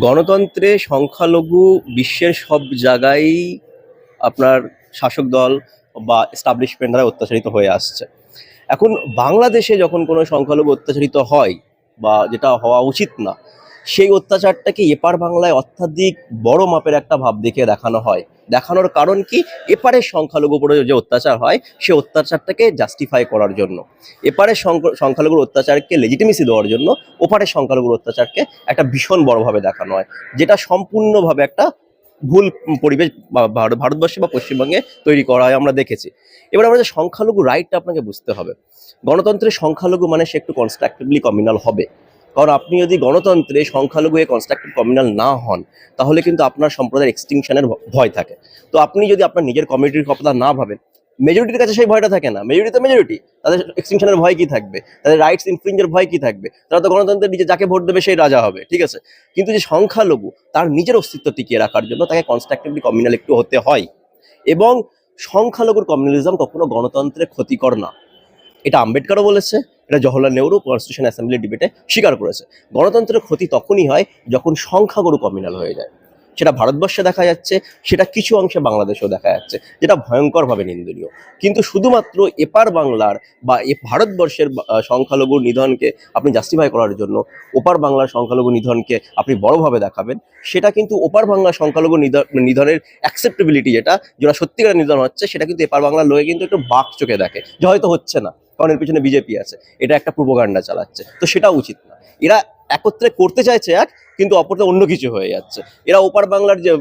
গণতন্ত্রে সংখ্যালঘু বিশ্বের সব জায়গায় আপনার শাসক দল বা এস্টাবলিশমেন্ট দ্বারা অত্যাচারিত হয়ে আসছে। এখন বাংলাদেশে যখন কোনো সংখ্যালঘু অত্যাচারিত হয় বা যেটা হওয়া উচিত না সেই অত্যাচারটাকে এপার বাংলায় অত্যাধিক বড় মাপের একটা ভাব দেখে দেখানো হয়। দেখানোর কারণ কি? এপারের সংখ্যালঘু উপরে যে অত্যাচার হয়, সে অত্যাচারটাকে জাস্টিফাই করার জন্য। এপারের সংখ্য- সংখ্যালঘুর অত্যাচারকে লেজিটিমেসি দেওয়ার জন্য ওপারের সংখ্যালঘুর অত্যাচারকে একটা ভীষণ বড়ভাবে দেখানো হয়, যেটা সম্পূর্ণভাবে একটা ভুল পরিবেশ ভারতবর্ষে বা পশ্চিমবঙ্গে তৈরি করা হয়, আমরা দেখেছি। এবার আমরা যে সংখ্যালঘু রাইটটা আপনাকে বুঝতে হবে। গণতন্ত্রের সংখ্যালঘু মানে সে একটু কনস্ট্রাকটিভলি কমিউনাল হবে। কারণ আপনি যদি গণতন্ত্রে সংখ্যালঘু এ কনস্ট্রাকটিভ কমিউনাল না হন, তাহলে কিন্তু আপনার সম্প্রদায়ের এক্সটিংশনের ভয় থাকে। তো আপনি যদি আপনার নিজের কমিউনিটির কথা না ভাবেন মেজরিটির কাছে সেই ভয়টা থাকে না। মেজরিটি তো মেজরিটি তাদের এক্সটিংশনের ভয় কি থাকবে? তাদের রাইটস ইনফ্রিঞ্জের ভয় কি থাকবে? তারা তো গণতন্ত্রের নিজে যাকে ভোট দেবে সেই রাজা হবে, ঠিক আছে? কিন্তু যে সংখ্যালঘু, তার নিজের অস্তিত্ব টিকিয়ে রাখার জন্য তাকে কনস্ট্রাকটিভলি কমিউনাল একটু হতে হয়। এবং সংখ্যালঘুর কমিউনালিজম কখনো গণতন্ত্রে ক্ষতিকর না। এটা আম্বেদকারও বলেছে এটা জওহরলাল নেহরু কনস্টিটিউশন অ্যাসেম্বলি ডিবেটে স্বীকার করেছে। গণতন্ত্রের ক্ষতি তখনই হয় যখন সংখ্যাগুরু কমিউনাল হয়ে যায়। সেটা ভারতবর্ষে দেখা যাচ্ছে, সেটা কিছু অংশে বাংলাদেশেও দেখা যাচ্ছে, যেটা ভয়ঙ্করভাবে নিন্দনীয়। কিন্তু শুধুমাত্র এপার বাংলার বা এ ভারতবর্ষের সংখ্যালঘু নিধনকে আপনি জাস্টিফাই করার জন্য, ওপার বাংলার সংখ্যালঘু নিধনকে আপনি বড়ভাবে দেখাবেন, সেটা কিন্তু ওপার বাংলার সংখ্যালঘু নিধ- নিধনের অ্যাকসেপ্টেবিলিটি যেটা যেটা সত্যিকারের নিধন হচ্ছে, সেটা কিন্তু এপার বাংলার লোকে কিন্তু একটু বাক চোখে দেখে, যে হয়তো হচ্ছে না। কারণ এর পিছনে বিজেপি আছে। এটা একটা প্রোপোগান্ডা চালাচ্ছে। তো সেটা উচিত না। এরা একত্রে করতে চাইছে এক, কিন্তু অপরতে অন্য কিছু হয়ে যাচ্ছে। এরা ওপার বাংলার যে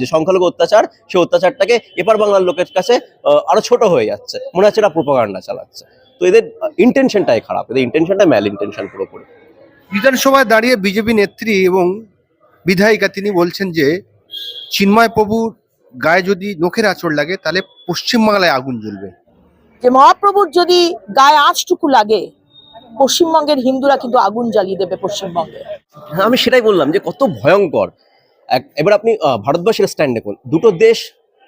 যে সংখ্যালঘু অত্যাচার সেই অত্যাচারটাকে এপার বাংলার লোকের কাছে আরও ছোট হয়ে যাচ্ছে। মনে হচ্ছে এরা প্রোপাগান্ডা চালাচ্ছে। তো এদের ইন্টেনশনটাই খারাপ। এদের ইন্টেনশনটা ম্যাল ইন্টেনশন পুরোপুরি। বিধানসভায় দাঁড়িয়ে বিজেপি নেত্রী এবং বিধায়িকা তিনি বলছেন যে, চিন্ময় প্রভুর গায়ে যদি নখের আঁচড় লাগে, তাহলে পশ্চিমবাংলায় আগুন জ্বলবে। যে মহাপ্রভুর যদি গায়ে আঁচটুকু লাগে, পশ্চিমবঙ্গের হিন্দুরা কিন্তু আগুন জ্বালিয়ে দেবে পশ্চিমবঙ্গে। হ্যাঁ আমি সেটাই বললাম যে কত ভয়ঙ্কর। এবার আপনি ভারতবাসীর স্ট্যান্ড দেখুন দুটো দেশ,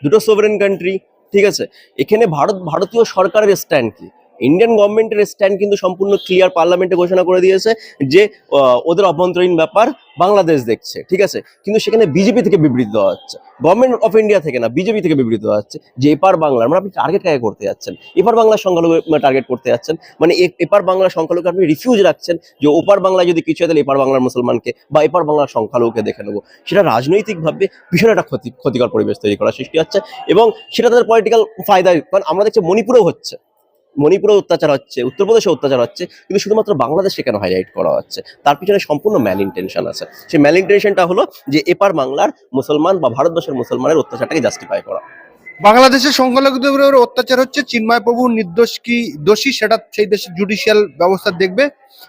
দুটো সোভারেন কান্ট্রি ঠিক আছে? এখানে ভারত, ভারতীয় সরকারের স্ট্যান্ড কি? ইন্ডিয়ান গভর্নমেন্টের স্ট্যান্ড কিন্তু সম্পূর্ণ ক্লিয়ার পার্লামেন্টে ঘোষণা করে দিয়েছে যে ওদের অভ্যন্তরীণ ব্যাপার বাংলাদেশ দেখছে, ঠিক আছে? কিন্তু সেখানে বিজেপি থেকে বিবৃতি দেওয়া হচ্ছে। গভর্নমেন্ট অফ ইন্ডিয়া থেকে না বিজেপি থেকে বিবৃতি দেওয়া হচ্ছে যে, এপার বাংলার মানে আপনি টার্গেট কাকে করতে যাচ্ছেন? এপার বাংলার সংখ্যালঘু টার্গেট করতে যাচ্ছেন। মানে এপার বাংলার সংখ্যালঘু আপনি রিফিউজ রাখছেন যে, ওপার বাংলায় যদি কিছু হয়, তাহলে এপার বাংলার মুসলমানকে বা এপার বাংলার সংখ্যালঘুকে দেখে নেব। সেটা রাজনৈতিকভাবে ভীষণ একটা ক্ষতি, ক্ষতিকর পরিবেশ তৈরি করার সৃষ্টি হচ্ছে এবং সেটা তাদের পলিটিক্যাল ফায়দা কারণ আমরা দেখছি মণিপুরেও হচ্ছে। মণিপুরে অত্যাচার হচ্ছে উত্তরপ্রদেশে অত্যাচার হচ্ছে, কিন্তু শুধুমাত্র বাংলাদেশে কেন হাইলাইট করা হচ্ছে? তার পিছনে সম্পূর্ণ ম্যাল ইন্টেনশন আছে। সেই ম্যাল ইন্টেনশনটা হলো যে এপার বাংলার মুসলমান বা ভারতবর্ষের মুসলমানের অত্যাচারটাকে জাস্টিফাই করা। বাংলাদেশের সংখ্যালঘুদের অত্যাচার হচ্ছে, চিন্ময় প্রভু নির্দোষ কি দোষী সেটা সেই দেশের জুডিশিয়াল ব্যবস্থা দেখবে।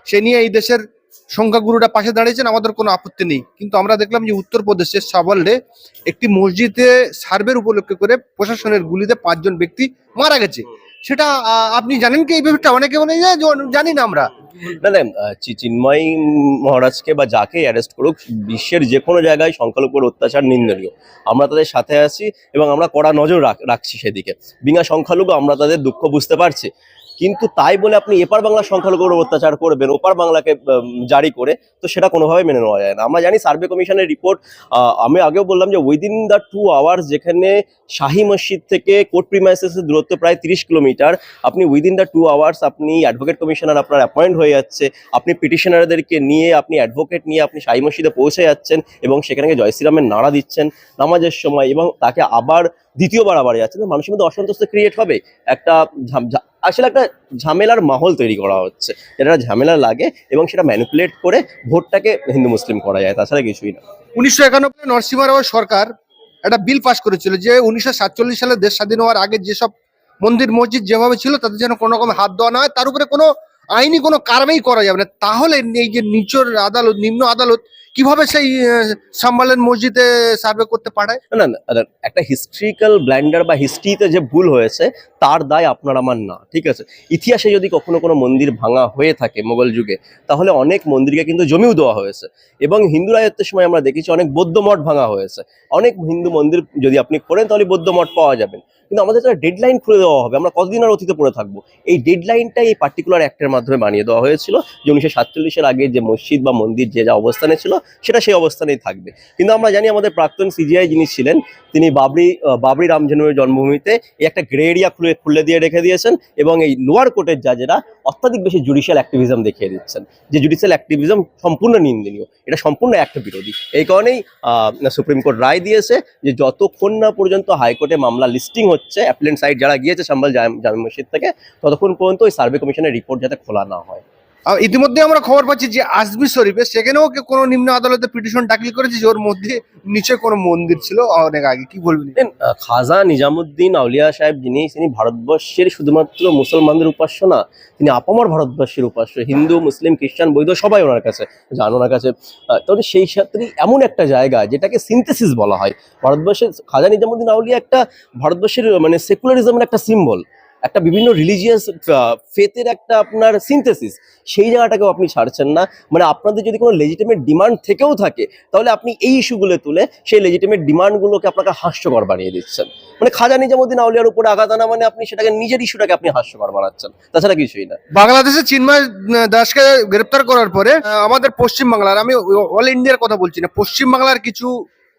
সে নিয়ে এই দেশের সংখ্যাগুরুরা পাশে দাঁড়িয়েছেন, আমাদের কোনো আপত্তি নেই। কিন্তু আমরা দেখলাম যে উত্তরপ্রদেশের সাবল্লে একটি মসজিদে সার্ভের উপলক্ষে করে প্রশাসনের গুলিতে পাঁচজন ব্যক্তি মারা গেছে। সেটা আপনি জানেন কি এই ব্যাপারটা? অনেকে মনে যায় জানি না আমরা। না না চিন্ময় মহারাজকে বা যাকে অ্যারেস্ট করুক, বিশ্বের যে কোনো জায়গায় সংখ্যালঘুর অত্যাচার নিন্দনীয়। আমরা তাদের সাথে আছি এবং আমরা কড়া নজর রাখ- রাখছি সেদিকে। বিনা সংখ্যালঘু আমরা তাদের দুঃখ বুঝতে পারছি। কিন্তু তাই বলে আপনি এপার বাংলার সংখ্যালঘুর অত্যাচার করবেন, ওপার বাংলাকে জারি করে, তো সেটা কোনোভাবে মেনে নেওয়া যায় না। আমরা জানি সার্ভে কমিশনের রিপোর্ট আমি আগেও বললাম যে উইদিন দ্য টু আওয়ার্স যেখানে শাহী মসজিদ থেকে কোর্ট প্রিমাইসেসের দূরত্ব প্রায় তিরিশ কিলোমিটার, আপনি উইদিন দ্য টু আওয়ার্স আপনি অ্যাডভোকেট কমিশনার আপনার অ্যাপয়েন্ট হয়ে যাচ্ছে, আপনি পিটিশনারদেরকে নিয়ে, আপনি অ্যাডভোকেট নিয়ে আপনি শাহী মসজিদে পৌঁছে যাচ্ছেন এবং সেখানে জয় শ্রীরামের নাড়া দিচ্ছেন নামাজের সময় এবং তাকে আবার দ্বিতীয়বার আবার যাচ্ছেন মানুষের মধ্যে অসন্তোষ ক্রিয়েট হবে? একটা আসলে একটা ঝামেলার মাহল তৈরি করা হচ্ছে। যেটা ঝামেলা লাগে এবং সেটা ম্যানিপুলেট করে ভোটটাকে হিন্দু মুসলিম করা যায়, তাছাড়া কিছুই না। উনিশশো একানব্বই নরসিংহ রাও সরকার একটা বিল পাস করেছিল যে উনিশশো সাতচল্লিশ সালে দেশ স্বাধীন হওয়ার আগে যেসব মন্দির, মসজিদ যেভাবে ছিল তাদের যেন কোনো রকম হাত দেওয়া না হয়, তার উপরে কোনো আইনি কোনো কারবাই করা যাবে না। তাহলে এই যে নিচর আদালত, নিম্ন আদালত কীভাবে সেই সাম্বালের মসজিদে সার্ভে করতে পাঠায় না না একটা হিস্ট্রিক্যাল ব্ল্যান্ডার বা হিস্ট্রিতে যে ভুল হয়েছে, তার দায় আপনার, আমার না, ঠিক আছে? ইতিহাসে যদি কখনো কোনো মন্দির ভাঙা হয়ে থাকে মোগল যুগে, তাহলে অনেক মন্দিরকে কিন্তু জমিও দেওয়া হয়েছে। এবং হিন্দু রাজত্বের সময় আমরা দেখেছি অনেক বৌদ্ধ মঠ ভাঙা হয়েছে। অনেক হিন্দু মন্দির যদি আপনি করেন তাহলে বৌদ্ধ মঠ পাওয়া যাবেন। কিন্তু আমাদের একটা ডেডলাইন খুলে দেওয়া হবে। আমরা কতদিন আর অতীতে পড়ে থাকব? এই ডেডলাইনটাই এই পার্টিকুলার অ্যাক্টের মাধ্যমে বানিয়ে দেওয়া হয়েছিল। যে উনিশশো সাতচল্লিশের আগে যে মসজিদ বা মন্দির যে যা অবস্থানে ছিল, সেটা সেই অবস্থানেই থাকবে। কিন্তু আমরা জানি আমাদের প্রাক্তন সিজিআই যিনি ছিলেন, তিনি বাবরি বাবরি রাম জন্মের জন্মভূমিতে এই একটা গ্রে এরিয়া খুলে খুলে দিয়ে রেখে দিয়েছেন এবং এই লোয়ার কোর্টের জাজেরা অত্যাধিক বেশি জুডিশিয়াল অ্যাক্টিভিজম দেখিয়ে দিচ্ছেন। যে জুডিশিয়াল অ্যাক্টিভিজম সম্পূর্ণ নিন্দনীয়, এটা সম্পূর্ণ একটা বিরোধী। এই কারণেই সুপ্রিম কোর্ট রায় দিয়েছে যে যতক্ষণ না পর্যন্ত হাইকোর্টে মামলা লিস্টিং হচ্ছে, অ্যাপ্লেন্ট সাইড যারা গিয়েছে, সাম্বাল জামে মসজিদ থেকে, ততক্ষণ পর্যন্ত ওই সার্ভে কমিশনের রিপোর্ট যাতে খোলা না হয়। ইতিমধ্যে আমরা খবর পাচ্ছি যে আজমি শরীফে সেখানেও কে কোনো নিম্ন আদালতে পিটিশন দাখিল করেছে যে ওর মধ্যে নিচে কোনো মন্দির ছিল অনেক আগে। কি বলবেন খাজা নিজামুদ্দিন আউলিয়া সাহেব যিনি তিনি ভারতবর্ষের শুধুমাত্র মুসলমানদের উপাস্য না তিনি আপামর ভারতবর্ষের উপাস্য হিন্দু মুসলিম খ্রিস্টান বৈধ সবাই ওনার কাছে যান ওনার কাছে। তবে সেই ক্ষেত্রে এমন একটা জায়গা যেটাকে সিনথেসিস বলা হয়। ভারতবর্ষের খাজা নিজামুদ্দিন আউলিয়া একটা ভারতবর্ষের মানে সেকুলারিজমের একটা সিম্বল একটা বিভিন্ন রিলিজিয়াস ফেতের একটা আপনার সিনথেসিস সেই জায়গাটাকেও আপনি ছাড়ছেন না। মানে আপনাদের যদি কোনো লেজিটিমেট ডিমান্ড থেকেও থাকে, তাহলে আপনি এই ইস্যুগুলো তুলে সেই লেজিটিমেট ডিমান্ডগুলোকে আপনাকে হাস্যকর বানিয়ে দিচ্ছেন। মানে খাজা নিজামুদ্দিন আউলিয়ার উপরে আঘাত আনা মানে আপনি সেটাকে নিজের ইস্যুটাকে আপনি হাস্যকর বানাচ্ছেন। তাছাড়া কিছুই না। বাংলাদেশে চিন্ময় দাসকে গ্রেপ্তার করার পরে আমাদের পশ্চিম বাংলার আমি অল ইন্ডিয়ার কথা বলছি না পশ্চিম বাংলার কিছু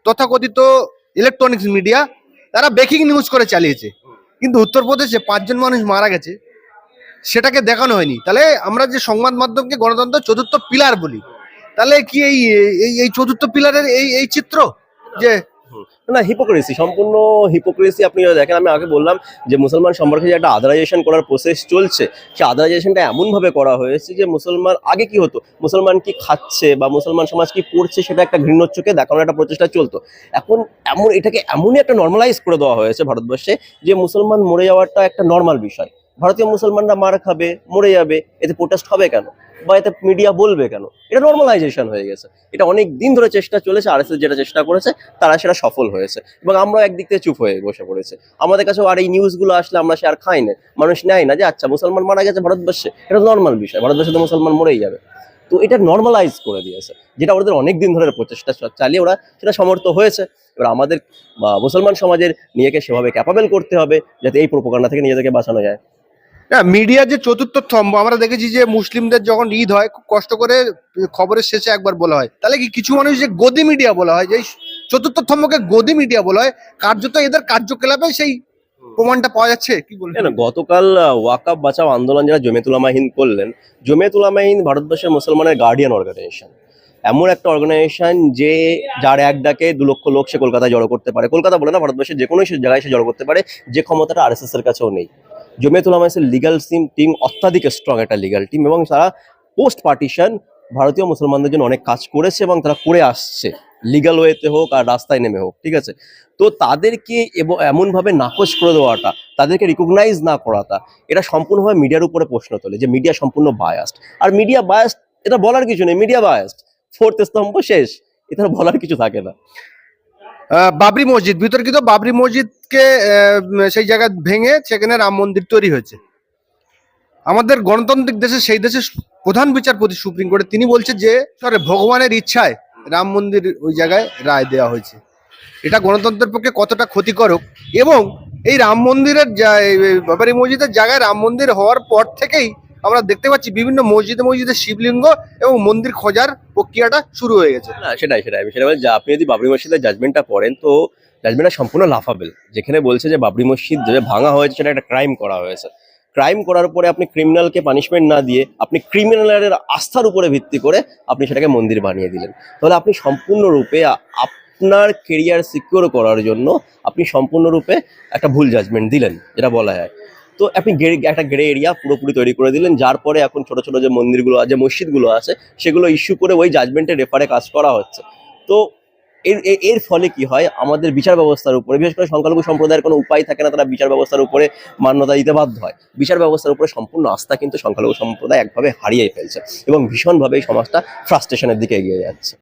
তথাকথিত ইলেকট্রনিক্স মিডিয়া তারা ব্রেকিং নিউজ করে চালিয়েছে। কিন্তু উত্তরপ্রদেশে পাঁচজন মানুষ মারা গেছে, সেটাকে দেখানো হয়নি। তাহলে আমরা যে সংবাদ মাধ্যমকে গণতন্ত্র চতুর্থ পিলার বলি, তাহলে কি এই এই এই চতুর্থ পিলারের এই এই চিত্র যে না হিপোক্রেসি সম্পূর্ণ হিপোক্রেসি আপনি দেখেন, আমি আগে বললাম যে মুসলমান সম্পর্কে যে একটা আদারাইজেশন করার প্রসেস চলছে, সেই আদারাইজেশনটা এমনভাবে করা হয়েছে যে মুসলমান, আগে কি হতো? মুসলমান কি খাচ্ছে বা মুসলমান সমাজ কি পড়ছে সেটা একটা ঘৃণ্য চোখে দেখানোর একটা প্রচেষ্টা চলতো। এখন এমন, এটাকে এমনই একটা নর্মালাইজ করে দেওয়া হয়েছে ভারতবর্ষে যে মুসলমান মরে যাওয়াটা একটা নর্মাল বিষয়। ভারতীয় মুসলমানরা মার খাবে, মরে যাবে, এতে প্রোটেস্ট হবে কেন? বা এতে মিডিয়া বলবে কেন? এটা নর্মালাইজেশন হয়ে গেছে। এটা অনেক দিন ধরে চেষ্টা চলেছে আর যেটা চেষ্টা করেছে, তারা সেটা সফল হয়েছে। এবং আমরা একদিক থেকে চুপ হয়ে বসে পড়েছে। আমাদের কাছেও আর এই নিউজগুলো আসলে আমরা সে আর খাই না। মানুষ নেয় না যে আচ্ছা মুসলমান মারা গেছে ভারতবর্ষে। এটা নর্মাল বিষয়। ভারতবর্ষে তো মুসলমান মরেই যাবে। তো এটা নর্মালাইজ করে দিয়েছে। যেটা ওদের অনেক দিন ধরে প্রচেষ্টা চালিয়ে ওরা সেটা সমর্থ হয়েছে। এবার আমাদের মুসলমান সমাজের নিজেকে সেভাবে ক্যাপাবেল করতে হবে, যাতে এই প্রোপাগান্ডা থেকে নিজেদেরকে বাঁচানো যায়। না মিডিয়ার যে চতুর্থ স্তম্ভ, আমরা দেখেছি যে মুসলিমদের যখন ঈদ হয়, খুব কষ্ট করে খবরের শেষে একবার বলা হয়। তাহলে কি কিছু মানুষ যে গদি মিডিয়া বলা হয়, যে চতুর্থ স্তম্ভকে গদি মিডিয়া বলা হয়, কার্যত এদের কার্যকলাপে সেই প্রমাণটা পাওয়া যাচ্ছে? কি বলবেন? গতকাল ওয়াকাব বাঁচাও আন্দোলন যারা জমেতুলামা হিন্দ করলেন জমেতুলামা হিন্দ ভারতবর্ষের মুসলমানের গার্ডিয়ান অর্গানাইজেশন এমন একটা অর্গানাইজেশন যে, যার এক ডাকে দু লক্ষ লোক সে কলকাতায় জড়ো করতে পারে। কলকাতা বলে না, ভারতবর্ষের যে কোনো জায়গায় সে জড়ো করতে পারে, যে ক্ষমতাটা আর এর কাছেও নেই। জমিয়তুল আমাসের লিগাল সিম টিম অত্যাধিক স্ট্রং একটা লিগাল টিম এবং তারা পোস্ট পার্টিশন ভারতীয় মুসলমানদের জন্য অনেক কাজ করেছে এবং তারা করে আসছে। লিগাল ওয়েতে হোক আর রাস্তায় নেমে হোক, ঠিক আছে? তো তাদেরকে এমনভাবে নাকচ করে দেওয়াটা, তাদেরকে রিকগনাইজ না করাটা, এটা সম্পূর্ণভাবে মিডিয়ার উপরে প্রশ্ন তোলে যে মিডিয়া সম্পূর্ণ বায়াস্ট আর মিডিয়া বায়াস্ট এটা বলার কিছু নেই মিডিয়া বায়াস্ট ফোর্থ স্তম্ভ শেষ এটা বলার কিছু থাকে না। বাবরি মসজিদ। বিতর্কিত বাবরি মসজিদকে সেই জায়গা ভেঙে সেখানে রাম মন্দির তৈরি হয়েছে। আমাদের গণতান্ত্রিক দেশে, সেই দেশের প্রধান বিচারপতি সুপ্রিম কোর্টে তিনি বলছে যে ভগবানের ইচ্ছায় রাম মন্দির ওই জায়গায় রায় দেওয়া হয়েছে। এটা গণতন্ত্রের পক্ষে কতটা ক্ষতিকারক এবং এই রাম মন্দিরের বাবরি মসজিদের জায়গায় রাম মন্দির হওয়ার পর থেকেই আমরা দেখতে পাচ্ছি বিভিন্ন মসজিদে মসজিদে শিবলিঙ্গ এবং মন্দির খোঁজার প্রক্রিয়াটা শুরু হয়ে গেছে। সেটাই সেটাই সেটা বলছি আপনি যদি বাবরি মসজিদের জাজমেন্টটা পড়েন, তো জাজমেন্টটা সম্পূর্ণ লাফাবেল যেখানে বলছে যে বাবরি মসজিদ যে ভাঙা হয়েছে সেটা একটা ক্রাইম করা হয়েছে। ক্রাইম করার পরে আপনি ক্রিমিনালকে পানিশমেন্ট না দিয়ে আপনি ক্রিমিনালের আস্থার উপরে ভিত্তি করে আপনি সেটাকে মন্দির বানিয়ে দিলেন। তাহলে আপনি সম্পূর্ণরূপে আপনার কেরিয়ার সিকিউর করার জন্য আপনি সম্পূর্ণরূপে একটা ভুল জাজমেন্ট দিলেন, যেটা বলা হয়। তো আপনি একটা গ্রে এরিয়া পুরোপুরি তৈরি করে দিলেন, যার পরে এখন ছোট ছোট যে মন্দিরগুলো আছে, মসজিদগুলো আছে, সেগুলো ইস্যু করে ওই জাজমেন্টের রেফারে কাজ করা হচ্ছে। তো এর এর ফলে কি হয়? আমাদের বিচার ব্যবস্থার উপরে, বিশেষ করে সংখ্যালঘু সম্প্রদায়ের কোনো উপায় থাকে না, তারা বিচার ব্যবস্থার উপরে মান্যতা দিতে বাধ্য হয়। বিচার ব্যবস্থার উপরে সম্পূর্ণ আস্থা কিন্তু সংখ্যালঘু সম্প্রদায় একভাবে হারিয়ে ফেলছে এবং ভীষণভাবে এই সমাজটা ফ্রাস্ট্রেশনের দিকে এগিয়ে যাচ্ছে।